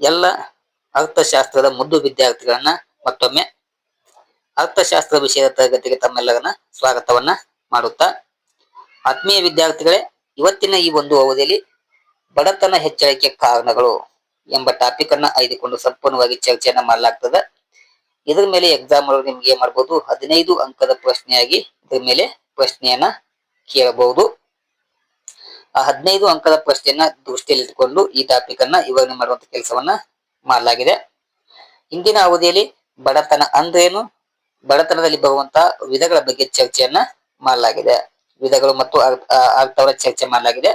ಎಲ್ಲ ಅರ್ಥಶಾಸ್ತ್ರದ ಮುದ್ದು ವಿದ್ಯಾರ್ಥಿಗಳನ್ನ ಮತ್ತೊಮ್ಮೆ ಅರ್ಥಶಾಸ್ತ್ರ ವಿಷಯದ ತರಗತಿಗೆ ತಮ್ಮೆಲ್ಲರನ್ನ ಸ್ವಾಗತವನ್ನ ಮಾಡುತ್ತಾ, ಆತ್ಮೀಯ ವಿದ್ಯಾರ್ಥಿಗಳೇ, ಇವತ್ತಿನ ಈ ಒಂದು ಅವಧಿಯಲ್ಲಿ ಬಡತನ ಹೆಚ್ಚಳಕ್ಕೆ ಕಾರಣಗಳು ಎಂಬ ಟಾಪಿಕ್ ಅನ್ನ ಆಯ್ದುಕೊಂಡು ಸಂಪೂರ್ಣವಾಗಿ ಚರ್ಚೆಯನ್ನ ಮಾಡಲಾಗ್ತದೆ. ಇದ್ರ ಮೇಲೆ ಎಕ್ಸಾಮ್ ಅವರು ನಿಮ್ಗೆ ಏನ್ ಮಾಡ್ಬೋದು? ಹದಿನೈದು ಅಂಕದ ಪ್ರಶ್ನೆಯಾಗಿ ಇದ್ರ ಮೇಲೆ ಪ್ರಶ್ನೆಯನ್ನ ಕೇಳಬಹುದು. ಆ ಹದಿನೈದು ಅಂಕದ ಪ್ರಶ್ನೆಯನ್ನ ದೃಷ್ಟಿಯಲ್ಲಿಟ್ಟುಕೊಂಡು ಈ ಟಾಪಿಕ್ ಅನ್ನ ಇವಾಗ ಮಾಡುವಂತ ಕೆಲಸವನ್ನ ಮಾಡಲಾಗಿದೆ. ಇಂದಿನ ಅವಧಿಯಲ್ಲಿ ಬಡತನ ಅಂದ್ರೇನು? ಬಡತನದಲ್ಲಿ ಬರುವಂತಹ ವಿಧಗಳ ಬಗ್ಗೆ ಚರ್ಚೆಯನ್ನ ಮಾಡಲಾಗಿದೆ. ವಿಧಗಳು ಮತ್ತು ಅರ್ಥವರ ಚರ್ಚೆ ಮಾಡಲಾಗಿದೆ.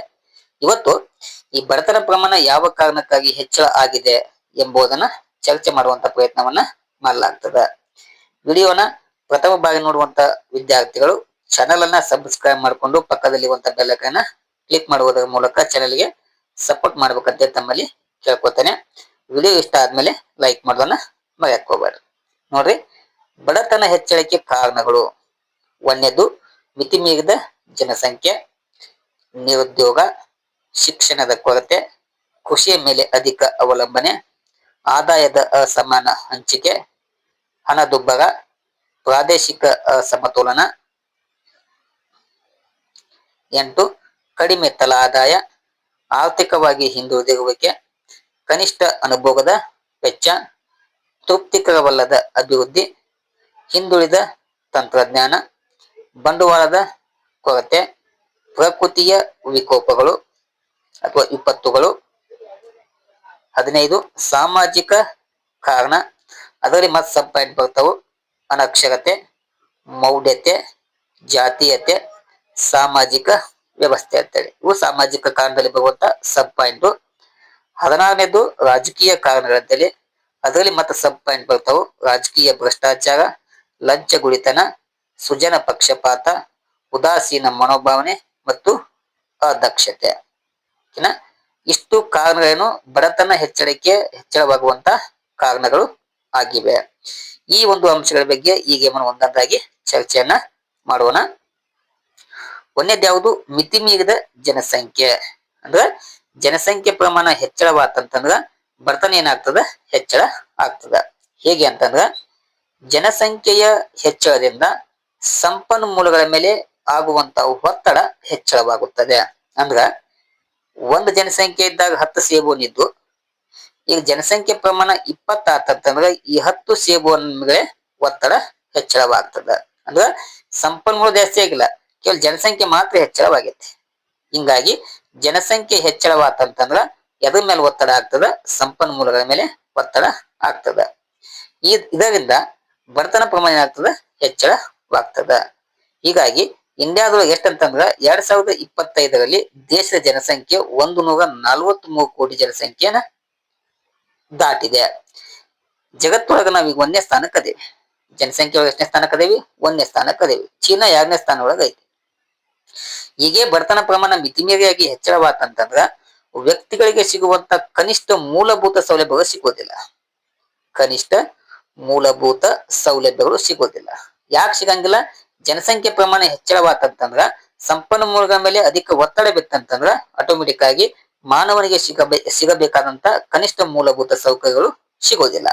ಇವತ್ತು ಈ ಬಡತನ ಪ್ರಮಾಣ ಯಾವ ಕಾರಣಕ್ಕಾಗಿ ಹೆಚ್ಚಳ ಆಗಿದೆ ಎಂಬುದನ್ನ ಚರ್ಚೆ ಮಾಡುವಂತ ಪ್ರಯತ್ನವನ್ನ ಮಾಡಲಾಗ್ತದೆ. ವಿಡಿಯೋನ ಪ್ರಥಮ ಬಾರಿ ನೋಡುವಂತ ವಿದ್ಯಾರ್ಥಿಗಳು ಚಾನಲ್ ಅನ್ನ ಸಬ್ಸ್ಕ್ರೈಬ್ ಮಾಡಿಕೊಂಡು ಪಕ್ಕದಲ್ಲಿರುವಂತ ಬೆಲ್ಲಕನ್ನ ಕ್ಲಿಕ್ ಮಾಡುವುದರ ಮೂಲಕ ಚಾನೆಲ್ಗೆ ಸಪೋರ್ಟ್ ಮಾಡ್ಬೇಕಂತ ತಮ್ಮಲ್ಲಿ ಕೇಳ್ಕೊತೇನೆ ವಿಡಿಯೋ ಇಷ್ಟ ಆದ್ಮೇಲೆ ಲೈಕ್ ಮಾಡೋದನ್ನ ಮರೆಯಕ್ ಹೋಗ್ಬೇಡ್ರಿ ನೋಡ್ರಿ, ಬಡತನ ಹೆಚ್ಚಳಕ್ಕೆ ಕಾರಣಗಳು. ಒಂದೇದು ಮಿತಿ ಮೀರಿದ ಜನಸಂಖ್ಯೆ. ನಿರುದ್ಯೋಗ, ಶಿಕ್ಷಣದ ಕೊರತೆ, ಕೃಷಿಯ ಮೇಲೆ ಅಧಿಕ ಅವಲಂಬನೆ, ಆದಾಯದ ಅಸಮಾನ ಹಂಚಿಕೆ, ಹಣದುಬ್ಬರ, ಪ್ರಾದೇಶಿಕ ಅಸಮತೋಲನ. ಎಂಟು ಕಡಿಮೆ ತಲಾ ಆದಾಯ ಆರ್ಥಿಕವಾಗಿ ಹಿಂದುಳಿದಿರುವಿಕೆ, ಕನಿಷ್ಠ ಅನುಭೋಗದ ವೆಚ್ಚ, ತೃಪ್ತಿಕರವಲ್ಲದ ಅಭಿವೃದ್ಧಿ, ಹಿಂದುಳಿದ ತಂತ್ರಜ್ಞಾನ, ಬಂಡವಾಳದ ಕೊರತೆ, ಪ್ರಕೃತಿಯ ವಿಕೋಪಗಳು ಅಥವಾ ವಿಪತ್ತುಗಳು. ಹದಿನೈದು, ಸಾಮಾಜಿಕ ಕಾರಣ, ಅದರಲ್ಲಿ ಮತ್ತೆ ಸಬ್ ಪಾಯಿಂಟ್ ಬರ್ತಾವು. ಅನಕ್ಷರತೆ, ಮೌಢ್ಯತೆ, ಜಾತೀಯತೆ, ಸಾಮಾಜಿಕ ವ್ಯವಸ್ಥೆ ಅಂತೇಳಿ. ಇವು ಸಾಮಾಜಿಕ ಕಾರಣದಲ್ಲಿ ಬರುವಂತ ಸಬ್ ಪಾಯಿಂಟ್ ಹದಿನಾರನೇದು ರಾಜಕೀಯ ಕಾರಣಗಳಂತೇಳಿ ಅದರಲ್ಲಿ ಮತ್ತೆ ಸಬ್ ಪಾಯಿಂಟ್ ಬರ್ತಾವು. ರಾಜಕೀಯ ಭ್ರಷ್ಟಾಚಾರ ಲಂಚ ಗುಳಿತನ ಸುಜನ ಪಕ್ಷಪಾತ, ಉದಾಸೀನ ಮನೋಭಾವನೆ ಮತ್ತು ಅದಕ್ಷತೆ. ಇಷ್ಟು ಕಾರಣಗಳೇನು? ಬಡತನ ಹೆಚ್ಚಳಕ್ಕೆ ಹೆಚ್ಚಳವಾಗುವಂತ ಕಾರಣಗಳು ಆಗಿವೆ. ಈ ಒಂದು ಅಂಶಗಳ ಬಗ್ಗೆ ಈಗ ಒಂದೊಂದಾಗಿ ಚರ್ಚೆಯನ್ನ ಮಾಡೋಣ. ಯಾವುದು? ಮಿತಿ ಮೀರಿದ ಜನಸಂಖ್ಯೆ. ಅಂದ್ರೆ ಜನಸಂಖ್ಯೆ ಪ್ರಮಾಣ ಹೆಚ್ಚಳವಾತಂತಂದ್ರ ಬರ್ತನ ಏನಾಗ್ತದ? ಹೆಚ್ಚಳ ಆಗ್ತದ. ಹೇಗೆ ಅಂತಂದ್ರ ಜನಸಂಖ್ಯೆಯ ಹೆಚ್ಚಳದಿಂದ ಸಂಪನ್ಮೂಲಗಳ ಮೇಲೆ ಆಗುವಂತ ಒತ್ತಡ ಹೆಚ್ಚಳವಾಗುತ್ತದೆ. ಅಂದ್ರ ಒಂದು ಜನಸಂಖ್ಯೆ ಇದ್ದಾಗ ಹತ್ತು ಸೇಬುವನಿದ್ದು ಈಗ ಜನಸಂಖ್ಯೆ ಪ್ರಮಾಣ ಇಪ್ಪತ್ತಾತಂತಂದ್ರ ಈ ಹತ್ತು ಮೇಲೆ ಒತ್ತಡ ಹೆಚ್ಚಳವಾಗ್ತದ. ಅಂದ್ರ ಸಂಪನ್ಮೂಲ ಜಾಸ್ತಿ ಆಗಿಲ್ಲ. ಕೇವಲ ಜನಸಂಖ್ಯೆ ಮಾತ್ರ ಹೆಚ್ಚಳವಾಗೈತಿ. ಹಿಂಗಾಗಿ ಜನಸಂಖ್ಯೆ ಹೆಚ್ಚಳವಾತಂತಂದ್ರ ಎದ್ರ ಮೇಲೆ ಒತ್ತಡ ಆಗ್ತದ? ಸಂಪನ್ಮೂಲಗಳ ಮೇಲೆ ಒತ್ತಡ ಆಗ್ತದ. ಈ ಇದರಿಂದ ಬಡತನ ಪ್ರಮಾಣ ಏನಾಗ್ತದ? ಹೆಚ್ಚಳವಾಗ್ತದ. ಹೀಗಾಗಿ ಇಂಡಿಯಾದೊಳಗೆ ಎಷ್ಟಂತಂದ್ರ ಎರಡ್ ಸಾವಿರದ ಇಪ್ಪತ್ತೈದರಲ್ಲಿ ದೇಶದ ಜನಸಂಖ್ಯೆ ಒಂದು ನೂರ ನಲವತ್ತ್ ಮೂರು ಕೋಟಿ ಜನಸಂಖ್ಯೆನ ದಾಟಿದೆ. ಜಗತ್ತೊಳಗ ನಾವೀಗ ಒಂದನೇ ಸ್ಥಾನಕ್ಕೆ ಅದೇವಿ ಜನಸಂಖ್ಯೆ ಒಳಗೆ ಎಷ್ಟನೇ ಸ್ಥಾನಕ್ಕೆ ಅದೇವಿ ಒಂದನೇ ಸ್ಥಾನಕ್ಕೆ ಅದೇವಿ ಚೀನಾ ಎರಡನೇ ಸ್ಥಾನ ಒಳಗೆ ಐತಿ ಹೀಗೆ ಬಡತನ ಪ್ರಮಾಣ ಮಿತಿಮೀರಿಯಾಗಿ ಹೆಚ್ಚಳವಾತಂತಂದ್ರ ವ್ಯಕ್ತಿಗಳಿಗೆ ಸಿಗುವಂತ ಕನಿಷ್ಠ ಮೂಲಭೂತ ಸೌಲಭ್ಯಗಳು ಸಿಗೋದಿಲ್ಲ. ಕನಿಷ್ಠ ಮೂಲಭೂತ ಸೌಲಭ್ಯಗಳು ಸಿಗೋದಿಲ್ಲ. ಯಾಕೆ ಸಿಗಂಗಿಲ್ಲ? ಜನಸಂಖ್ಯೆ ಪ್ರಮಾಣ ಹೆಚ್ಚಳವಾತಂತಂದ್ರ ಸಂಪನ್ಮೂಲಗಳ ಮೇಲೆ ಅಧಿಕ ಒತ್ತಡ ಬಿತ್ತಂತಂದ್ರ ಆಟೋಮೆಟಿಕ್ ಆಗಿ ಮಾನವನಿಗೆ ಸಿಗಬೇ, ಸಿಗಬೇಕಾದಂತ ಕನಿಷ್ಠ ಮೂಲಭೂತ ಸೌಕರ್ಯಗಳು ಸಿಗೋದಿಲ್ಲ.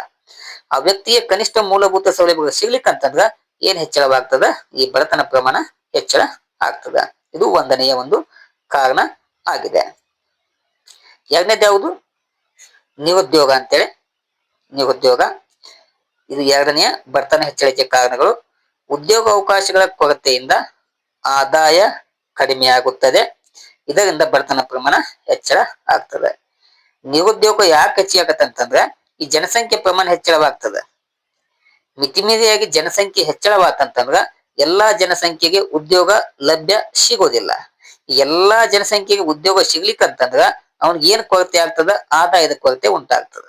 ಆ ವ್ಯಕ್ತಿಗೆ ಕನಿಷ್ಠ ಮೂಲಭೂತ ಸೌಲಭ್ಯಗಳು ಸಿಗ್ಲಿಕ್ಕಂತಂದ್ರ ಏನ್ ಹೆಚ್ಚಳವಾಗ್ತದ? ಈ ಬಡತನ ಪ್ರಮಾಣ ಹೆಚ್ಚಳ ಆಗ್ತದ. ಇದು ಒಂದನೆಯ ಒಂದು ಕಾರಣ ಆಗಿದೆ. ಎರಡನೇದು ಯಾವುದು? ನಿರುದ್ಯೋಗ ಅಂತೇಳಿ. ನಿರುದ್ಯೋಗ. ಇದು ಎರಡನೆಯ ಬಡತನ ಹೆಚ್ಚಳಿಕೆ ಕಾರಣಗಳು. ಉದ್ಯೋಗ ಅವಕಾಶಗಳ ಕೊರತೆಯಿಂದ ಆದಾಯ ಕಡಿಮೆಯಾಗುತ್ತದೆ. ಇದರಿಂದ ಬರ್ತನ ಪ್ರಮಾಣ ಹೆಚ್ಚಳ ಆಗ್ತದೆ. ನಿರುದ್ಯೋಗ ಯಾಕೆ ಹೆಚ್ಚಾಗತ್ತೆ ಅಂತಂದ್ರೆ, ಈ ಜನಸಂಖ್ಯೆ ಪ್ರಮಾಣ ಹೆಚ್ಚಳವಾಗ್ತದೆ. ಮಿತಿಮೀರಿಯಾಗಿ ಜನಸಂಖ್ಯೆ ಹೆಚ್ಚಳವಾತಂತಂದ್ರ ಎಲ್ಲಾ ಜನಸಂಖ್ಯೆಗೆ ಉದ್ಯೋಗ ಲಭ್ಯ ಸಿಗೋದಿಲ್ಲ. ಎಲ್ಲಾ ಜನಸಂಖ್ಯೆಗೆ ಉದ್ಯೋಗ ಸಿಗ್ಲಿಕ್ಕಂತಂದ್ರ ಅವ್ನಿಗೆ ಏನ್ ಕೊರತೆ ಆಗ್ತದ? ಆದಾಯದ ಕೊರತೆ ಉಂಟಾಗ್ತದ.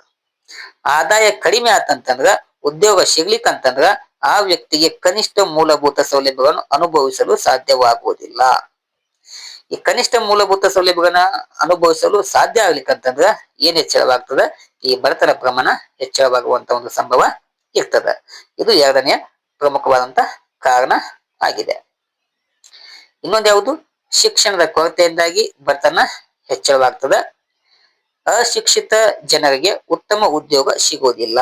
ಆದಾಯ ಕಡಿಮೆ ಆತಂತಂದ್ರ, ಉದ್ಯೋಗ ಸಿಗ್ಲಿಕ್ಕಂತಂದ್ರ ಆ ವ್ಯಕ್ತಿಗೆ ಕನಿಷ್ಠ ಮೂಲಭೂತ ಸೌಲಭ್ಯಗಳನ್ನು ಅನುಭವಿಸಲು ಸಾಧ್ಯವಾಗುವುದಿಲ್ಲ. ಈ ಕನಿಷ್ಠ ಮೂಲಭೂತ ಸೌಲಭ್ಯಗಳನ್ನ ಅನುಭವಿಸಲು ಸಾಧ್ಯ ಆಗ್ಲಿಕ್ಕಂತಂದ್ರ ಏನ್ ಹೆಚ್ಚಳವಾಗ್ತದ? ಈ ಬಡತನ ಪ್ರಮಾಣ ಹೆಚ್ಚಳವಾಗುವಂತ ಒಂದು ಸಂಭವ ಇರ್ತದ. ಇದು ಎರಡನೆಯ ಪ್ರಮುಖವಾದಂತ ಕಾರಣ ಆಗಿದೆ. ಇನ್ನೊಂದು ಯಾವುದು? ಶಿಕ್ಷಣದ ಕೊರತೆಯಿಂದಾಗಿ ಬಡತನ ಹೆಚ್ಚಳವಾಗ್ತದೆ. ಅಶಿಕ್ಷಿತ ಜನರಿಗೆ ಉತ್ತಮ ಉದ್ಯೋಗ ಸಿಗೋದಿಲ್ಲ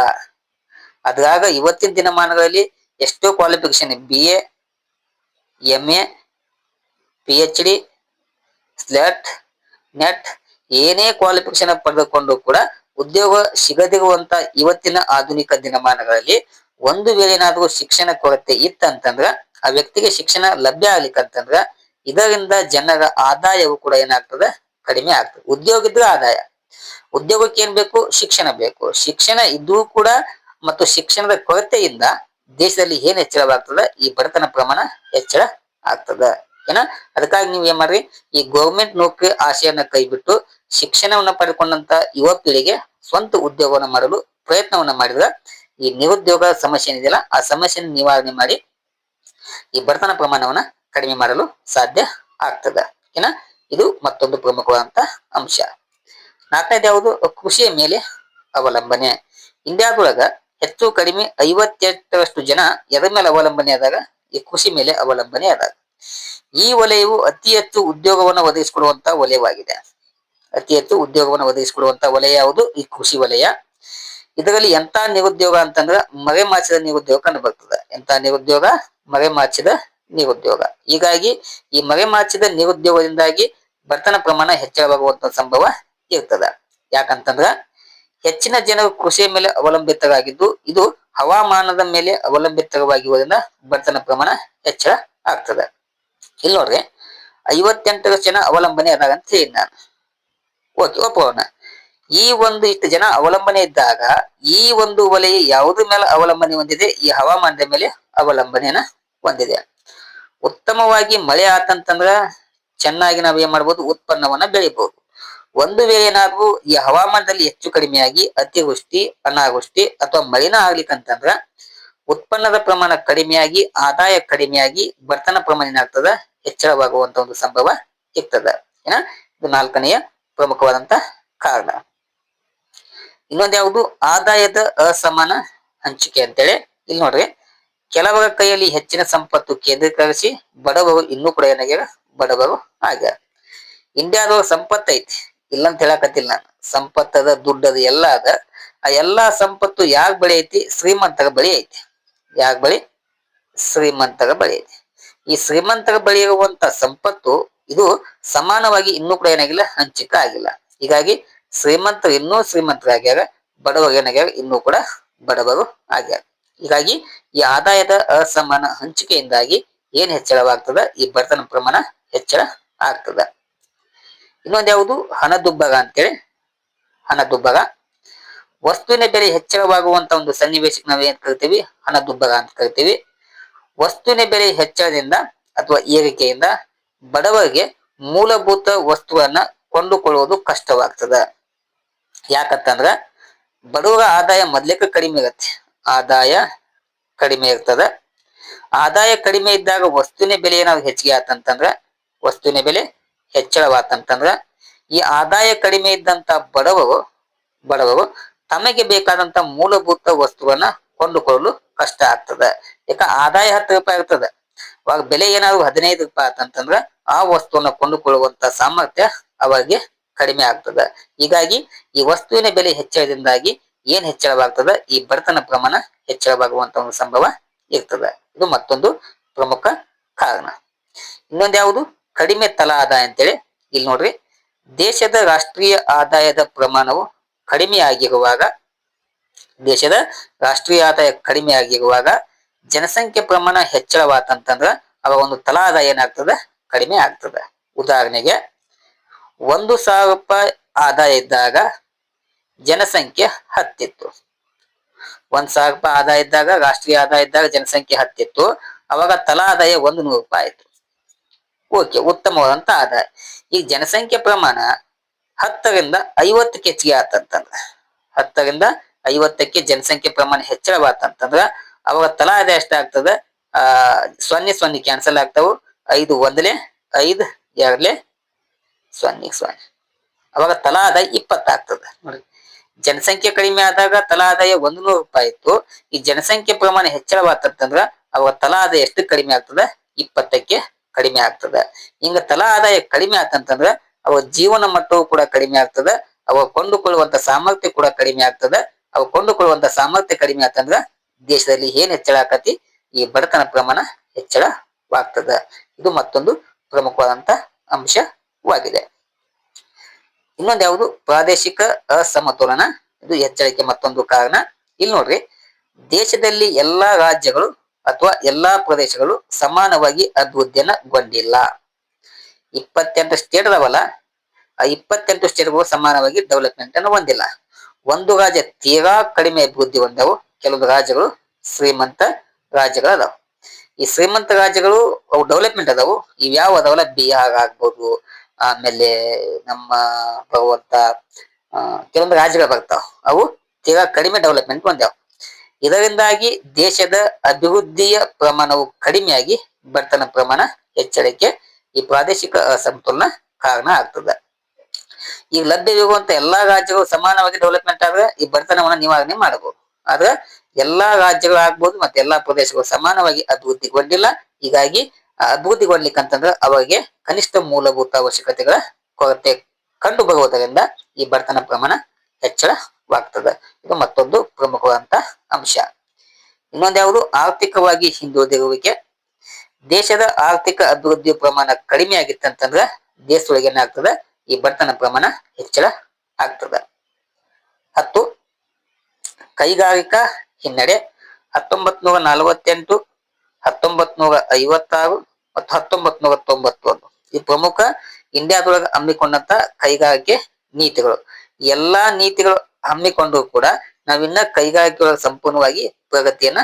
ಅದ್ರಾಗ ಇವತ್ತಿನ ದಿನಮಾನಗಳಲ್ಲಿ ಎಷ್ಟೋ qualification B A M A P H D SLET NET ಏನೇ ಕ್ವಾಲಿಫಿಕೇಶನ್ ಪಡೆದುಕೊಂಡು ಕೂಡ ಉದ್ಯೋಗ ಸಿಗದಿರುವಂತ ಇವತ್ತಿನ ಆಧುನಿಕ ದಿನಮಾನಗಳಲ್ಲಿ ಒಂದು ವೇಳೆ ಏನಾದ್ರೂ ಶಿಕ್ಷಣ ಕೊರತೆ ಇತ್ತಂತಂದ್ರ ಆ ವ್ಯಕ್ತಿಗೆ ಶಿಕ್ಷಣ ಲಭ್ಯ ಆಗ್ಲಿಕ್ಕಂತಂದ್ರ ಇದರಿಂದ ಜನರ ಆದಾಯವು ಕೂಡ ಏನಾಗ್ತದೆ? ಕಡಿಮೆ ಆಗ್ತದೆ. ಉದ್ಯೋಗ ಇದ್ರೆ ಆದಾಯ. ಉದ್ಯೋಗಕ್ಕೆ ಏನ್ ಬೇಕು? ಶಿಕ್ಷಣ ಬೇಕು. ಶಿಕ್ಷಣ ಇದ್ದೂ ಕೂಡ ಮತ್ತು ಶಿಕ್ಷಣದ ಕೊರತೆಯಿಂದ ದೇಶದಲ್ಲಿ ಏನ್ ಹೆಚ್ಚಳವಾಗ್ತದೆ ಈ ಬಡತನ ಪ್ರಮಾಣ ಹೆಚ್ಚಳ ಆಗ್ತದ. ಏನ? ಅದಕ್ಕಾಗಿ ನೀವು ಏನ್ ಮಾಡ್ರಿ? ಈ ಗೌರ್ಮೆಂಟ್ ನೌಕರಿ ಆಶೆಯನ್ನ ಕೈಬಿಟ್ಟು ಶಿಕ್ಷಣವನ್ನ ಪಡೆದುಕೊಂಡಂತ ಯುವ ಪೀಳಿಗೆ ಸ್ವಂತ ಉದ್ಯೋಗವನ್ನ ಮಾಡಲು ಪ್ರಯತ್ನವನ್ನ ಮಾಡಿದ್ರೆ ಈ ನಿರುದ್ಯೋಗ ಸಮಸ್ಯೆ ಏನಿದೆಯಲ್ಲ, ಆ ಸಮಸ್ಯೆನ ನಿವಾರಣೆ ಮಾಡಿ ಈ ಬಡತನ ಪ್ರಮಾಣವನ್ನ ಕಡಿಮೆ ಮಾಡಲು ಸಾಧ್ಯ ಆಗ್ತದ. ಏನ? ಇದು ಮತ್ತೊಂದು ಪ್ರಮುಖವಾದಂತ ಅಂಶ. ನಾಲ್ಕನೇದು ಯಾವುದು? ಕೃಷಿಯ ಮೇಲೆ ಅವಲಂಬನೆ. ಇಂಡಿಯಾದೊಳಗ ಹೆಚ್ಚು ಕಡಿಮೆ ಐವತ್ತೆಂಟರಷ್ಟು ಜನ ಎದರ ಮೇಲೆ ಅವಲಂಬನೆ ಆದಾಗ, ಈ ಕೃಷಿ ಮೇಲೆ ಅವಲಂಬನೆ ಆದಾಗ. ಈ ವಲಯವು ಅತಿ ಹೆಚ್ಚು ಉದ್ಯೋಗವನ್ನು ಒದಗಿಸಿಕೊಡುವಂತಹ ವಲಯವಾಗಿದೆ. ಅತಿ ಹೆಚ್ಚು ಉದ್ಯೋಗವನ್ನು ಒದಗಿಸಿಕೊಡುವಂತಹ ವಲಯ ಯಾವುದು? ಈ ಕೃಷಿ ವಲಯ. ಇದರಲ್ಲಿ ಎಂತ ನಿರುದ್ಯೋಗ ಅಂತಂದ್ರ ಮರೆಮಾಚಿದ ನಿರುದ್ಯೋಗ ಕಂಡು ಬರ್ತದೆ ಎಂತ ನಿರುದ್ಯೋಗ? ಮರೆಮಾಚಿದ ನಿರುದ್ಯೋಗ. ಹೀಗಾಗಿ ಈ ಮರೆಮಾಚಿದ ನಿರುದ್ಯೋಗದಿಂದಾಗಿ ಬರ್ತನ ಪ್ರಮಾಣ ಹೆಚ್ಚಳವಾಗುವಂತ ಸಂಭವ ಇರ್ತದ. ಯಾಕಂತಂದ್ರ ಹೆಚ್ಚಿನ ಜನರು ಕೃಷಿಯ ಮೇಲೆ ಅವಲಂಬಿತರಾಗಿದ್ದು ಇದು ಹವಾಮಾನದ ಮೇಲೆ ಅವಲಂಬಿತವಾಗಿರುವುದರಿಂದ ಬರ್ತನ ಪ್ರಮಾಣ ಹೆಚ್ಚಳ ಆಗ್ತದೆ. ಇಲ್ಲಿ ನೋಡ್ರಿ ಐವತ್ತೆಂಟರಷ್ಟು ಜನ ಅವಲಂಬನೆ ಅದಾಗ ಅಂತ ಹೇಳಿ ನಾನು ಓಕೆ ಒಪ್ಪೋಣ ಈ ಒಂದು ಇಷ್ಟು ಜನ ಅವಲಂಬನೆ ಇದ್ದಾಗ ಈ ಒಂದು ವಲಯ ಯಾವುದ್ರ ಮೇಲೆ ಅವಲಂಬನೆ ಹೊಂದಿದೆ, ಈ ಹವಾಮಾನದ ಮೇಲೆ ಅವಲಂಬನೆಯನ್ನ ಹೊಂದಿದೆ. ಉತ್ತಮವಾಗಿ ಮಳೆ ಆತಂತಂದ್ರ ಚೆನ್ನಾಗಿ ನಾವು ಏನ್ ಮಾಡ್ಬೋದು, ಉತ್ಪನ್ನವನ್ನ ಬೆಳಿಬಹುದು ಒಂದು ವೇಳೆ ಏನಾದ್ರು ಈ ಹವಾಮಾನದಲ್ಲಿ ಹೆಚ್ಚು ಕಡಿಮೆಯಾಗಿ ಅತಿವೃಷ್ಟಿ, ಅನಾವೃಷ್ಟಿ ಅಥವಾ ಮಳಿನ ಆಗ್ಲಿಕ್ಕಂತಂದ್ರ ಉತ್ಪನ್ನದ ಪ್ರಮಾಣ ಕಡಿಮೆಯಾಗಿ, ಆದಾಯ ಕಡಿಮೆಯಾಗಿ ಬರ್ತನ ಪ್ರಮಾಣ ಏನಾಗ್ತದ ಹೆಚ್ಚಳವಾಗುವಂತ ಒಂದು ಸಂಭವ ಇರ್ತದ. ಏನ? ಇದು ನಾಲ್ಕನೆಯ ಪ್ರಮುಖವಾದಂತ ಕಾರಣ. ಇನ್ನೊಂದು ಯಾವುದು? ಆದಾಯದ ಅಸಮಾನ ಹಂಚಿಕೆ ಅಂತೇಳಿ ಇಲ್ಲಿ ನೋಡ್ರಿ. ಕೆಲವರ ಕೈಯಲ್ಲಿ ಹೆಚ್ಚಿನ ಸಂಪತ್ತು ಕೇಂದ್ರೀಕರಿಸಿ ಬಡವರು ಇನ್ನೂ ಕೂಡ ಏನಾಗ್ಯಾರ? ಬಡವರು ಆಗ್ಯಾರ. ಇಂಡಿಯಾದ ಸಂಪತ್ತು ಐತಿ. ಇಲ್ಲ ಅಂತ ಹೇಳಕತ್ತಿಲ್ಲ ನಾನು. ಸಂಪತ್ತದ, ದುಡ್ಡದ ಎಲ್ಲ ಅದ. ಆ ಎಲ್ಲಾ ಸಂಪತ್ತು ಯಾರ್ ಬಳಿ ಐತಿ? ಶ್ರೀಮಂತರ ಬಳಿ ಐತಿ. ಯಾರ್ ಬಳಿ? ಶ್ರೀಮಂತರ ಬಳಿ ಐತಿ. ಈ ಶ್ರೀಮಂತರ ಬಳಿ ಇರುವಂತ ಸಂಪತ್ತು ಇದು ಸಮಾನವಾಗಿ ಇನ್ನೂ ಕೂಡ ಏನಾಗಿಲ್ಲ? ಹಂಚಿಕೆ ಆಗಿಲ್ಲ. ಹೀಗಾಗಿ ಶ್ರೀಮಂತರು ಇನ್ನೂ ಶ್ರೀಮಂತರಾಗ್ಯಾರ ಬಡವರು ಏನಾಗ್ಯಾರ ಇನ್ನೂ ಕೂಡ ಬಡವರು ಆಗ್ಯಾರ. ಹೀಗಾಗಿ ಈ ಆದಾಯದ ಅಸಮಾನ ಹಂಚಿಕೆಯಿಂದಾಗಿ ಏನ್ ಹೆಚ್ಚಳವಾಗ್ತದ? ಈ ಬಡತನ ಪ್ರಮಾಣ ಹೆಚ್ಚಳ ಆಗ್ತದ. ಇನ್ನೊಂದು ಯಾವುದು? ಹಣದುಬ್ಬರ ಅಂತೇಳಿ. ಹಣದುಬ್ಬರ ವಸ್ತುವಿನ ಬೆಲೆ ಹೆಚ್ಚಳವಾಗುವಂತ ಒಂದು ಸನ್ನಿವೇಶಕ್ಕೆ ನಾವು ಏನ್ ಕರಿತೀವಿ? ಹಣದುಬ್ಬರ ಅಂತ ಕರಿತೀವಿ. ವಸ್ತುವಿನ ಬೆಲೆ ಹೆಚ್ಚಳದಿಂದ ಅಥವಾ ಏರಿಕೆಯಿಂದ ಬಡವರಿಗೆ ಮೂಲಭೂತ ವಸ್ತುವನ್ನ ಕೊಂಡುಕೊಳ್ಳುವುದು ಕಷ್ಟವಾಗ್ತದ. ಯಾಕಂತಂದ್ರ ಬಡವರ ಆದಾಯ ಮೊದ್ಲೇಕ ಕಡಿಮೆ ಇರತ್ತೆ ಆದಾಯ ಕಡಿಮೆ ಇರ್ತದ ಆದಾಯ ಕಡಿಮೆ ಇದ್ದಾಗ ವಸ್ತುವಿನ ಬೆಲೆ ಏನಾದ್ರು ಹೆಚ್ಚಿಗೆ ಆತಂತಂದ್ರ ವಸ್ತುವಿನ ಬೆಲೆ ಹೆಚ್ಚಳವಾತಂತಂದ್ರ ಈ ಆದಾಯ ಕಡಿಮೆ ಇದ್ದಂತ ಬಡವರು ಬಡವರು ತಮಗೆ ಬೇಕಾದಂತ ಮೂಲಭೂತ ವಸ್ತುವನ್ನ ಕೊಂಡುಕೊಳ್ಳಲು ಕಷ್ಟ ಆಗ್ತದ. ಯಾಕ ಆದಾಯ ಹತ್ತು ರೂಪಾಯಿ ಇರ್ತದ ಅವಾಗ ಬೆಲೆ ಏನಾದ್ರು ಹದಿನೈದು ರೂಪಾಯಿ ಆತಂತಂದ್ರ ಆ ವಸ್ತುವನ್ನ ಕೊಂಡುಕೊಳ್ಳುವಂತ ಸಾಮರ್ಥ್ಯ ಅವರಿಗೆ ಕಡಿಮೆ ಆಗ್ತದ. ಹೀಗಾಗಿ ಈ ವಸ್ತುವಿನ ಬೆಲೆ ಹೆಚ್ಚಳದಿಂದಾಗಿ ಏನ್ ಹೆಚ್ಚಳವಾಗ್ತದ? ಈ ಬಡತನ ಪ್ರಮಾಣ ಹೆಚ್ಚಳವಾಗುವಂತ ಒಂದು ಸಂಭವ ಇರ್ತದ. ಇದು ಮತ್ತೊಂದು ಪ್ರಮುಖ ಕಾರಣ. ಇನ್ನೊಂದು ಯಾವುದು? ಕಡಿಮೆ ತಲಾ ಆದಾಯ ಅಂತೇಳಿ ಇಲ್ಲಿ ನೋಡ್ರಿ. ದೇಶದ ರಾಷ್ಟ್ರೀಯ ಆದಾಯದ ಪ್ರಮಾಣವು ಕಡಿಮೆ ಆಗಿರುವಾಗ, ದೇಶದ ರಾಷ್ಟ್ರೀಯ ಆದಾಯ ಕಡಿಮೆ ಆಗಿರುವಾಗ ಜನಸಂಖ್ಯೆ ಪ್ರಮಾಣ ಹೆಚ್ಚಳವಾತಂತಂದ್ರ ಅವಾಗ ಒಂದು ತಲಾ ಆದಾಯ ಏನಾಗ್ತದ? ಕಡಿಮೆ ಆಗ್ತದ. ಉದಾಹರಣೆಗೆ ಒಂದು ಸಾವಿರ ರೂಪಾಯಿ ಆದಾಯ ಇದ್ದಾಗ ಜನಸಂಖ್ಯೆ ಹತ್ತಿತ್ತು. ಒಂದ್ ಸಾವಿರ ರೂಪಾಯಿ ಆದಾಯ ಇದ್ದಾಗ, ರಾಷ್ಟ್ರೀಯ ಆದಾಯ ಇದ್ದಾಗ ಜನಸಂಖ್ಯೆ ಹತ್ತಿತ್ತು. ಅವಾಗ ತಲಾ ಆದಾಯ ಒಂದು ನೂರು ರೂಪಾಯಿ ಆಯ್ತು. ಓಕೆ, ಉತ್ತಮವಾದಂತ ಆದಾಯ. ಈ ಜನಸಂಖ್ಯೆ ಪ್ರಮಾಣ ಹತ್ತರಿಂದ ಐವತ್ತಕ್ಕೆ ಹೆಚ್ಚಿಗೆ ಆತಂತಂದ್ರ, ಹತ್ತರಿಂದ ಐವತ್ತಕ್ಕೆ ಜನಸಂಖ್ಯೆ ಪ್ರಮಾಣ ಹೆಚ್ಚಳವಾತಂತಂದ್ರ, ಅವಾಗ ತಲಾ ಆದಾಯ ಎಷ್ಟಾಗ್ತದ ಆ, ಸೊನ್ನೆ ಸೊನ್ನೆ ಕ್ಯಾನ್ಸಲ್ ಆಗ್ತಾವು. ಐದು ಒಂದಲೇ, ಐದು ಎರಡ್ಲೆ ಸೊನ್ನೆ ಸೊನ್ನೆ. ಅವಾಗ ತಲಾ ಆದಾಯ ಇಪ್ಪತ್ತಾಗ್ತದ ಜನಸಂಖ್ಯೆ ಕಡಿಮೆ ಆದಾಗ ತಲಾ ಆದಾಯ ಒಂದು ನೂರು ರೂಪಾಯಿ ಇತ್ತು. ಈ ಜನಸಂಖ್ಯೆ ಪ್ರಮಾಣ ಹೆಚ್ಚಳವಾತಂತಂದ್ರ ಅವಾಗ ತಲಾ ಆದಾಯ ಎಷ್ಟು ಕಡಿಮೆ ಆಗ್ತದ? ಇಪ್ಪತ್ತಕ್ಕೆ ಕಡಿಮೆ ಆಗ್ತದ. ಹಿಂಗ ತಲಾ ಆದಾಯ ಕಡಿಮೆ ಆತಂತಂದ್ರ ಅವ ಜೀವನ ಮಟ್ಟವು ಕೂಡ ಕಡಿಮೆ ಆಗ್ತದ. ಅವ ಕೊಂಡುಕೊಳ್ಳುವಂತ ಸಾಮರ್ಥ್ಯ ಕೂಡ ಕಡಿಮೆ ಆಗ್ತದ. ಅವ ಕೊಂಡುಕೊಳ್ಳುವಂತ ಸಾಮರ್ಥ್ಯ ಕಡಿಮೆ ಆತಂದ್ರ ದೇಶದಲ್ಲಿ ಏನ್ ಹೆಚ್ಚಳ ಆಕತಿ? ಈ ಬಡತನ ಪ್ರಮಾಣ ಹೆಚ್ಚಳವಾಗ್ತದ. ಇದು ಮತ್ತೊಂದು ಪ್ರಮುಖವಾದಂತ ಅಂಶವಾಗಿದೆ ಇನ್ನೊಂದು ಯಾವುದು? ಪ್ರಾದೇಶಿಕ ಅಸಮತೋಲನ. ಇದು ಹೆಚ್ಚಳಕ್ಕೆ ಮತ್ತೊಂದು ಕಾರಣ. ಇಲ್ಲಿ ನೋಡ್ರಿ, ದೇಶದಲ್ಲಿ ಎಲ್ಲಾ ರಾಜ್ಯಗಳು ಅಥವಾ ಎಲ್ಲಾ ಪ್ರದೇಶಗಳು ಸಮಾನವಾಗಿ ಅಭಿವೃದ್ಧಿಯನ್ನ ಗೊಂಡಿಲ್ಲ. ಇಪ್ಪತ್ತೆಂಟು ಸ್ಟೇಟ್ ಅದಾವಲ್ಲ, ಆ ಇಪ್ಪತ್ತೆಂಟು ಸ್ಟೇಟ್ಗಳು ಸಮಾನವಾಗಿ ಡೆವಲಪ್ಮೆಂಟ್ ಅನ್ನು ಹೊಂದಿಲ್ಲ. ಒಂದು ರಾಜ್ಯ ತೀರಾ ಕಡಿಮೆ ಅಭಿವೃದ್ಧಿ ಹೊಂದವು, ಕೆಲವೊಂದು ರಾಜ್ಯಗಳು ಶ್ರೀಮಂತ ರಾಜ್ಯಗಳು ಅದಾವ ಈ ಶ್ರೀಮಂತ ರಾಜ್ಯಗಳು ಅವು ಡೆವಲಪ್ಮೆಂಟ್ ಅದಾವು, ಇವ್ಯಾವ ಅದಾವಲ್ಲ? ಬಿಹಾರ್ ಆಗ್ಬೋದು ಆಮೇಲೆ ನಮ್ಮ ಆ, ಕೆಲವೊಂದು ರಾಜ್ಯಗಳು ಬರ್ತಾವ. ಅವು ತೀರಾ ಕಡಿಮೆ ಡೆವಲಪ್ಮೆಂಟ್ ಹೊಂದ್ಯಾವ. ಇದರಿಂದಾಗಿ ದೇಶದ ಅಭಿವೃದ್ಧಿಯ ಪ್ರಮಾಣವು ಕಡಿಮೆಯಾಗಿ ಬಡತನ ಪ್ರಮಾಣ ಹೆಚ್ಚಳಕ್ಕೆ ಈ ಪ್ರಾದೇಶಿಕ ಅಸಮತೋಲನ ಕಾರಣ ಆಗ್ತದ. ಈಗ ಲಭ್ಯವಿರುವಂತ ಎಲ್ಲಾ ರಾಜ್ಯಗಳು ಸಮಾನವಾಗಿ ಡೆವಲಪ್ಮೆಂಟ್ ಆದ್ರೆ ಈ ಬಡತನವನ್ನ ನಿವಾರಣೆ ಮಾಡಬಹುದು. ಆದ್ರೆ ಎಲ್ಲಾ ರಾಜ್ಯಗಳು ಆಗ್ಬಹುದು ಮತ್ತೆ ಎಲ್ಲಾ ಪ್ರದೇಶಗಳು ಸಮಾನವಾಗಿ ಅಭಿವೃದ್ಧಿಗೊಂಡಿಲ್ಲ. ಹೀಗಾಗಿ ಅಭಿವೃದ್ಧಿಗೊಳ್ಲಿಕ್ಕಂತಂದ್ರೆ ಅವರಿಗೆ ಕನಿಷ್ಠ ಮೂಲಭೂತ ಅವಶ್ಯಕತೆಗಳ ಕೊರತೆ ಕಂಡು ಬರುವುದರಿಂದ ಈ ಬಡತನ ಪ್ರಮಾಣ ಹೆಚ್ಚಳವಾಗ್ತದೆ. ಇದು ಮತ್ತೊಂದು ಪ್ರಮುಖವಾದಂತ ಅಂಶ. ಇನ್ನೊಂದು ಯಾವುದು? ಆರ್ಥಿಕವಾಗಿ ಹಿಂದುಳಿದಿರುವಿಕೆ. ದೇಶದ ಆರ್ಥಿಕ ಅಭಿವೃದ್ಧಿ ಪ್ರಮಾಣ ಕಡಿಮೆ ಆಗಿತ್ತಂತಂದ್ರ ದೇಶದೊಳಗೆ ಏನಾಗ್ತದೆ? ಈ ಬಡತನ ಪ್ರಮಾಣ ಹೆಚ್ಚಳ ಆಗ್ತದೆ. ಹತ್ತು, ಕೈಗಾರಿಕಾ ಹಿನ್ನಡೆ. ಹತ್ತೊಂಬತ್ ನೂರ ನಲವತ್ತೆಂಟು ಹತ್ತೊಂಬತ್ ನೂರ ಐವತ್ತಾರು ಮತ್ತು ಹತ್ತೊಂಬತ್ ನೂರ ಈ ಪ್ರಮುಖ ಇಂಡಿಯಾದೊಳಗೆ ಹಮ್ಮಿಕೊಂಡಂತ ಕೈಗಾರಿಕೆ ನೀತಿಗಳು. ಎಲ್ಲಾ ನೀತಿಗಳು ಹಮ್ಮಿಕೊಂಡ್ರು ಕೂಡ ನಾವಿನ್ನ ಕೈಗಾರಿಕೆಗಳ ಸಂಪೂರ್ಣವಾಗಿ ಪ್ರಗತಿಯನ್ನ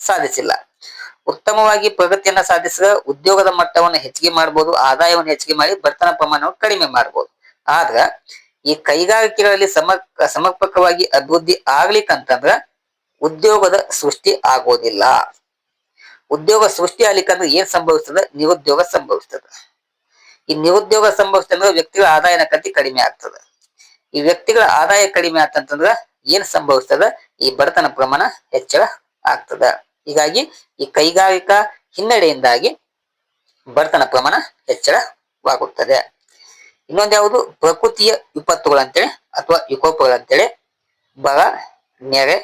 ಸಾಧಿಸಿಲ್ಲ. ಉತ್ತಮವಾಗಿ ಪ್ರಗತಿಯನ್ನ ಸಾಧಿಸಿದ ಉದ್ಯೋಗದ ಮಟ್ಟವನ್ನು ಹೆಚ್ಚಿಗೆ ಮಾಡಬಹುದು ಆದಾಯವನ್ನು ಹೆಚ್ಚಿಗೆ ಮಾಡಿ ಬಡತನ ಪ್ರಮಾಣವನ್ನು ಕಡಿಮೆ ಮಾಡಬಹುದು ಆದ್ರ ಈ ಕೈಗಾರಿಕೆಗಳಲ್ಲಿ ಸಮ, ಸಮರ್ಪಕವಾಗಿ ಅಭಿವೃದ್ಧಿ ಆಗ್ಲಿಕ್ಕಂತಂದ್ರ ಉದ್ಯೋಗದ ಸೃಷ್ಟಿ ಆಗೋದಿಲ್ಲ. ಉದ್ಯೋಗ ಸೃಷ್ಟಿ ಆಗ್ಲಿಕ್ಕಂದ್ರೆ ಏನ್ ಸಂಭವಿಸ್ತದೆ? ನಿರುದ್ಯೋಗ ಸಂಭವಿಸ್ತದೆ. ಈ ನಿರುದ್ಯೋಗ ಸಂಭವಿಸ್ತಂದ್ರೆ ವ್ಯಕ್ತಿಗಳ ಆದಾಯನ ಕತಿ ಕಡಿಮೆ ಆಗ್ತದೆ. ಈ ವ್ಯಕ್ತಿಗಳ ಆದಾಯ ಕಡಿಮೆ ಆತಂತಂದ್ರ ಏನ್ ಸಂಭವಿಸ್ತದ? ಈ ಬಡತನ ಪ್ರಮಾಣ ಹೆಚ್ಚಳ ಆಗ್ತದ. ಹೀಗಾಗಿ ಈ ಕೈಗಾರಿಕಾ ಹಿನ್ನಡೆಯಿಂದಾಗಿ ಬಡತನ ಪ್ರಮಾಣ ಹೆಚ್ಚಳವಾಗುತ್ತದೆ. ಇನ್ನೊಂದು ಯಾವುದು? ಪ್ರಕೃತಿಯ ವಿಪತ್ತುಗಳಂತೇಳಿ ಅಥವಾ ವಿಕೋಪಗಳಂತೇಳಿ ಬರ, ನೆರೆ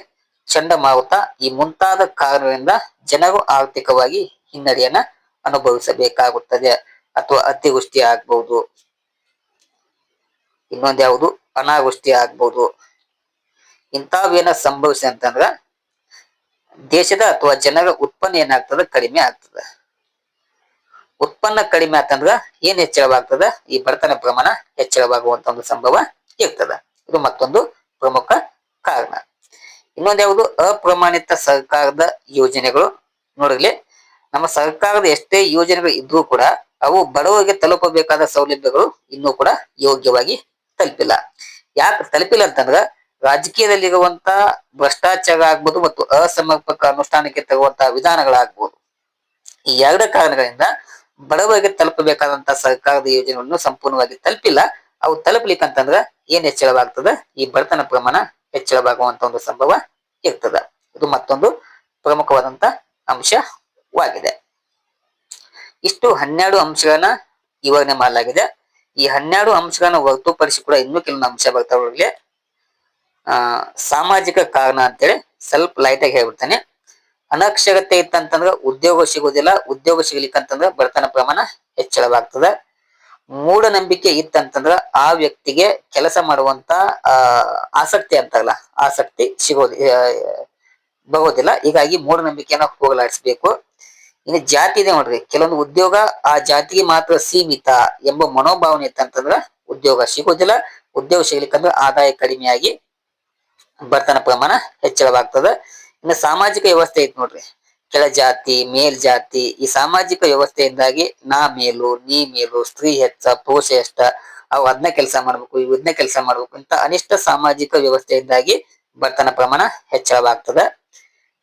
ಚಂಡಮಾರುತ ಈ ಮುಂತಾದ ಕಾರಣದಿಂದ ಜನರು ಆರ್ಥಿಕವಾಗಿ ಹಿನ್ನಡೆಯನ್ನ ಅನುಭವಿಸಬೇಕಾಗುತ್ತದೆ ಅಥವಾ ಅತಿವೃಷ್ಟಿ ಆಗ್ಬಹುದು ಇನ್ನೊಂದು ಯಾವುದು? ಅನಾವೃಷ್ಟಿ ಆಗ್ಬಹುದು ಇಂಥವೇನ ಸಂಭವಿಸಿ ಅಂತಂದ್ರ ದೇಶದ ಅಥವಾ ಜನರ ಉತ್ಪನ್ನ ಏನಾಗ್ತದ? ಕಡಿಮೆ ಆಗ್ತದ. ಉತ್ಪನ್ನ ಕಡಿಮೆ ಆತಂದ್ರ ಏನ್ ಹೆಚ್ಚಳವಾಗ್ತದ? ಈ ಬಡತನ ಪ್ರಮಾಣ ಹೆಚ್ಚಳವಾಗುವಂತ ಒಂದು ಸಂಭವ ಇರ್ತದ. ಇದು ಮತ್ತೊಂದು ಪ್ರಮುಖ ಕಾರಣ. ಇನ್ನೊಂದು ಯಾವುದು? ಅಪ್ರಮಾಣಿತ ಸರ್ಕಾರದ ಯೋಜನೆಗಳು. ನೋಡಿರ್ಲಿ ನಮ್ಮ ಸರ್ಕಾರದ ಎಷ್ಟೇ ಯೋಜನೆಗಳು ಇದ್ರೂ ಕೂಡ ಅವು ಬಡವರಿಗೆ ತಲುಪಬೇಕಾದ ಸೌಲಭ್ಯಗಳು ಇನ್ನೂ ಕೂಡ ಯೋಗ್ಯವಾಗಿ ತಲುಪಿಲ್ಲ. ಯಾಕೆ ತಲುಪಿಲ್ಲ ಅಂತಂದ್ರ ರಾಜಕೀಯದಲ್ಲಿರುವಂತ ಭ್ರಷ್ಟಾಚಾರ ಆಗ್ಬೋದು ಮತ್ತು ಅಸಮರ್ಪಕ ಅನುಷ್ಠಾನಕ್ಕೆ ತರುವಂತಹ ವಿಧಾನಗಳಾಗ್ಬೋದು. ಈ ಎರಡು ಕಾರಣಗಳಿಂದ ಬಡವರಿಗೆ ತಲುಪಬೇಕಾದಂತ ಸರ್ಕಾರದ ಯೋಜನೆಗಳನ್ನು ಸಂಪೂರ್ಣವಾಗಿ ತಲುಪಿಲ್ಲ. ಅವು ತಲುಪಲಿಕ್ಕಂತಂದ್ರ ಏನ್ ಹೆಚ್ಚಳವಾಗ್ತದ? ಈ ಬಡತನ ಪ್ರಮಾಣ ಹೆಚ್ಚಳವಾಗುವಂತ ಒಂದು ಸಂಭವ ಇರ್ತದ. ಇದು ಮತ್ತೊಂದು ಪ್ರಮುಖವಾದಂತ ಅಂಶವಾಗಿದೆ. ಇಷ್ಟು ಹನ್ನೆರಡು ಅಂಶಗಳನ್ನ ವಿವರಣೆ ಮಾಡಲಾಗಿದೆ. ಈ ಹನ್ನೆರಡು ಅಂಶಗಳನ್ನ ಹೊರತುಪಡಿಸಿ ಕೂಡ ಇನ್ನೂ ಕೆಲವೊಂದು ಅಂಶ ಬರ್ತಾವೆ ಆ, ಸಾಮಾಜಿಕ ಕಾರಣ ಅಂತೇಳಿ ಸ್ವಲ್ಪ ಲೈಟ್ ಆಗಿ ಹೇಳ್ಬಿಡ್ತಾನೆ. ಅನಕ್ಷರತೆ ಇತ್ತಂತಂದ್ರ ಉದ್ಯೋಗ ಸಿಗುವುದಿಲ್ಲ ಉದ್ಯೋಗ ಸಿಗ್ಲಿಕ್ಕಂತಂದ್ರ ಬಡತನ ಪ್ರಮಾಣ ಹೆಚ್ಚಳವಾಗ್ತದ. ಮೂಢನಂಬಿಕೆ ಇತ್ತಂತಂದ್ರ ಆ ವ್ಯಕ್ತಿಗೆ ಕೆಲಸ ಮಾಡುವಂತ ಆಸಕ್ತಿ ಅಂತಲ್ಲ, ಆಸಕ್ತಿ ಸಿಗೋದಿ ಬಗೋದಿಲ್ಲ ಹೀಗಾಗಿ ಮೂಢನಂಬಿಕೆಯನ್ನ ಹೋಗಲಾಡಿಸ್ಬೇಕು. ಇನ್ನು ಜಾತಿ ಇದೆ ನೋಡ್ರಿ. ಕೆಲವೊಂದು ಉದ್ಯೋಗ ಆ ಜಾತಿಗೆ ಮಾತ್ರ ಸೀಮಿತ ಎಂಬ ಮನೋಭಾವನೆ ಇತ್ತಂತಂದ್ರ ಉದ್ಯೋಗ ಸಿಗೋದಿಲ್ಲ. ಉದ್ಯೋಗ ಸಿಗ್ಲಿಕ್ಕಂದ್ರ ಆದಾಯ ಕಡಿಮೆಯಾಗಿ ಬರ್ತನ ಪ್ರಮಾಣ ಹೆಚ್ಚಳವಾಗ್ತದ. ಇನ್ನು ಸಾಮಾಜಿಕ ವ್ಯವಸ್ಥೆ ಐತಿ ನೋಡ್ರಿ. ಕೆಳ ಜಾತಿ ಮೇಲ್ ಜಾತಿ ಈ ಸಾಮಾಜಿಕ ವ್ಯವಸ್ಥೆಯಿಂದಾಗಿ ನಾ ಮೇಲು, ನೀ ಮೇಲು, ಸ್ತ್ರೀ ಹೆಚ್ಚ ಪುರುಷ ಎಷ್ಟ ಅವು ಅದ್ನ ಕೆಲಸ ಮಾಡ್ಬೇಕು ಇದನ್ನ ಕೆಲಸ ಮಾಡ್ಬೇಕು ಅಂತ ಅನಿಷ್ಟ ಸಾಮಾಜಿಕ ವ್ಯವಸ್ಥೆಯಿಂದಾಗಿ ಬರ್ತನ ಪ್ರಮಾಣ ಹೆಚ್ಚಳವಾಗ್ತದ.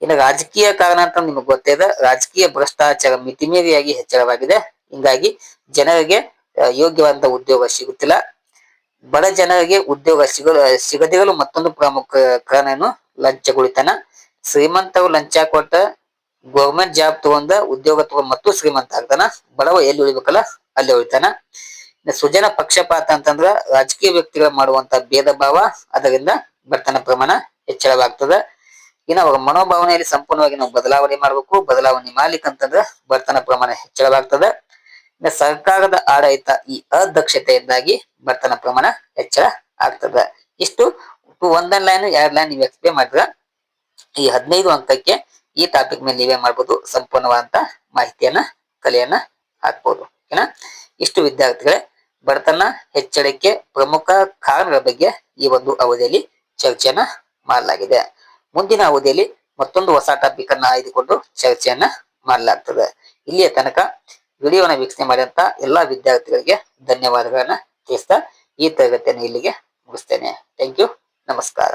ಇನ್ನು ರಾಜಕೀಯ ಕಾರಣ ಅಂತ ನಿಮಗೆ ಗೊತ್ತಿದೆ ರಾಜಕೀಯ ಭ್ರಷ್ಟಾಚಾರ ಮಿತಿಮೀರಿಯಾಗಿ ಹೆಚ್ಚಳವಾಗಿದೆ. ಹಿಂಗಾಗಿ ಜನರಿಗೆ ಯೋಗ್ಯವಂತ ಉದ್ಯೋಗ ಸಿಗುತ್ತಿಲ್ಲ. ಬಡ ಜನರಿಗೆ ಉದ್ಯೋಗ ಸಿಗಲು, ಸಿಗದಿರಲು ಮತ್ತೊಂದು ಪ್ರಮುಖ ಕಾರಣ ಏನು ಲಂಚಗುಳಿತನ. ಶ್ರೀಮಂತರು ಲಂಚ ಕೊಟ್ಟ ಗೌರ್ಮೆಂಟ್ ಜಾಬ್ ತಗೊಂಡ ಉದ್ಯೋಗ ತಗೊಂಡ್ ಮತ್ತು ಶ್ರೀಮಂತ ಆಗ್ತಾನ. ಬಡವ ಎಲ್ಲಿ ಉಳಿಬೇಕಲ್ಲ ಅಲ್ಲಿ ಉಳಿತಾನ. ಸುಜನ ಪಕ್ಷಪಾತ ಅಂತಂದ್ರ ರಾಜಕೀಯ ವ್ಯಕ್ತಿಗಳು ಮಾಡುವಂತ ಭೇದ ಭಾವ ಅದರಿಂದ ಬಡತನ ಪ್ರಮಾಣ ಹೆಚ್ಚಳವಾಗ್ತದ. ಇನ್ನು ಅವರ ಮನೋಭಾವನೆಯಲ್ಲಿ ಸಂಪೂರ್ಣವಾಗಿ ನಾವು ಬದಲಾವಣೆ ಮಾಡಬೇಕು. ಬದಲಾವಣೆ ಮಾಡ್ಲಿಕ್ಕಂತಂದ್ರ ಬಡತನ ಪ್ರಮಾಣ ಹೆಚ್ಚಳವಾಗ್ತದ. ಇನ್ನು ಸರ್ಕಾರದ ಆಡಳಿತ ಈ ಅದಕ್ಷತೆಯಿಂದಾಗಿ ಬಡತನ ಪ್ರಮಾಣ ಹೆಚ್ಚಳ ಆಗ್ತದ. ಇಷ್ಟು. ಒಂದನ್ ಲೈನ್, ಎರಡ್ ಲೈನ್ ನೀವು ಎಕ್ಸ್ಪ್ಲೇನ್ ಮಾಡಿದ್ರ. ಈ ಹದಿನೈದು ಅಂಕಕ್ಕೆ ಈ ಟಾಪಿಕ್ ಮೇಲೆ ನೀವೇ ಮಾಡ್ಬೋದು ಸಂಪೂರ್ಣವಾದಂತ ಮಾಹಿತಿಯನ್ನ, ಕಲೆಯನ್ನ ಹಾಕ್ಬೋದು. ಏನ ಇಷ್ಟು ವಿದ್ಯಾರ್ಥಿಗಳೇ, ಬಡತನ ಹೆಚ್ಚಳಕ್ಕೆ ಪ್ರಮುಖ ಕಾರಣಗಳ ಬಗ್ಗೆ ಈ ಒಂದು ಅವಧಿಯಲ್ಲಿ ಚರ್ಚೆಯನ್ನ ಮಾಡಲಾಗಿದೆ. ಮುಂದಿನ ಅವಧಿಯಲ್ಲಿ ಮತ್ತೊಂದು ಹೊಸ ಟಾಪಿಕ್ ಅನ್ನ ಆಯ್ದುಕೊಂಡು ಚರ್ಚೆಯನ್ನ ಮಾಡಲಾಗ್ತದೆ. ಇಲ್ಲಿಯ ತನಕ ವಿಡಿಯೋನ ವೀಕ್ಷಣೆ ಮಾಡಿದಂತ ಎಲ್ಲಾ ವಿದ್ಯಾರ್ಥಿಗಳಿಗೆ ಧನ್ಯವಾದಗಳನ್ನ ತಿಳಿಸ್ತಾ ಈ ತರಗತಿಯನ್ನು ಇಲ್ಲಿಗೆ ಮುಗಿಸ್ತೇನೆ. ಥ್ಯಾಂಕ್ ಯು ನಮಸ್ಕಾರ.